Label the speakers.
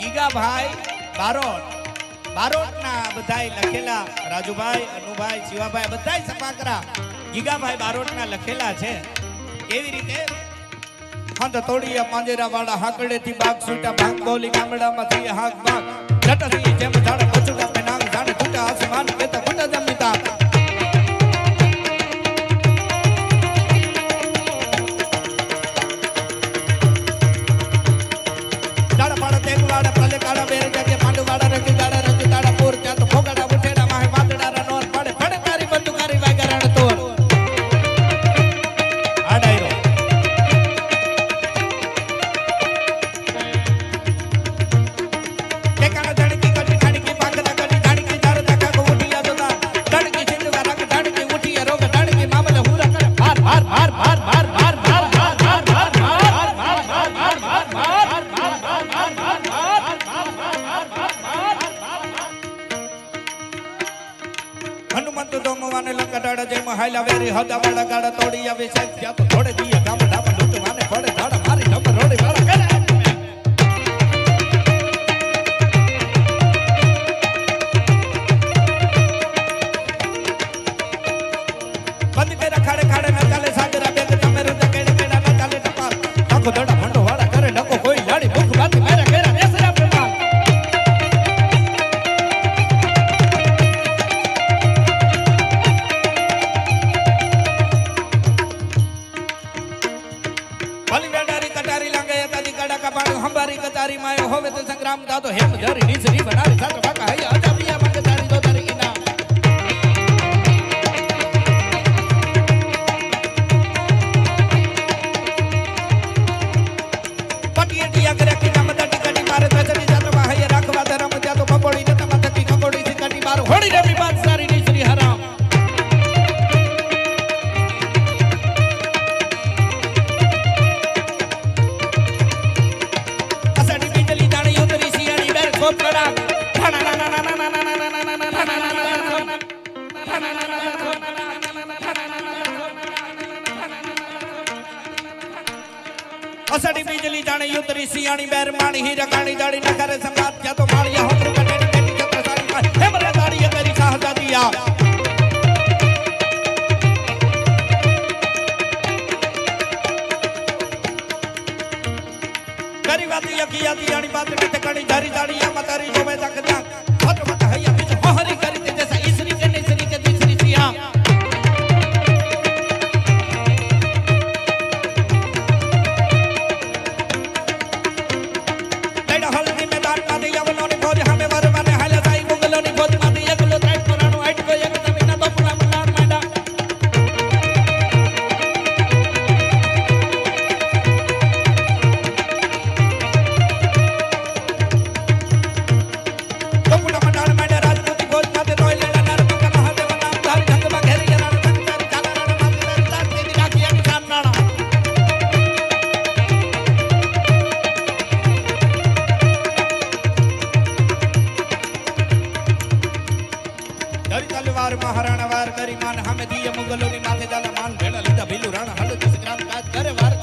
Speaker 1: ગીગાભાઈ બારોટ. બારોટના બધાય લખેલા, રાજુભાઈ, અનુભાઈ, શિવાભાઈ બધાય સપાકરા ગીગાભાઈ બારોટના લખેલા છે. કેવી રીતે હંત તોડીયા પાંજરા વાળા હાકડેથી બાગ છૂટા ભાગ બોલી ગામડામાંથી હાક ભાગ જટથી જેમ ઝાડ காட பல்லு காட பேரு கேட்க பாண்டு பாட இருக்கு હનુમંત દોમવાને લંકડાડા જેમ મહાલા વેરી હદા વાળા ગાડા તોડી આવે છે. ત્યાં તો થોડે દિયા ગામ ડામ લૂંટવાને પડે. હંબારી કતારી માયો હોવે તો સંગ્રામ દાદો હેમ ધરી નીચરી બનાવી સાતો ખોતરા અસડી બીજલી જાણે યુદ્ધરી સિયાણી બેર માણી હીરા કાણી દાડી નખરે સંગાત ક્યાં તો માળિયા હોટલ કટેડી કટેડી જતા સારી કાઈ હે મરે દાડી કરી શાહજાદીયા કરી વાત યકી યાદી આણી બાત કટકણી ધારી દાડી ધરી તલવાર મહારાણા વાર કરી માન હામે દિય મુગલોની માથે જાલા માન ભેળા લીધા ભીલું રાણા હળ દસ ગ્રામ કાજ કરે વાર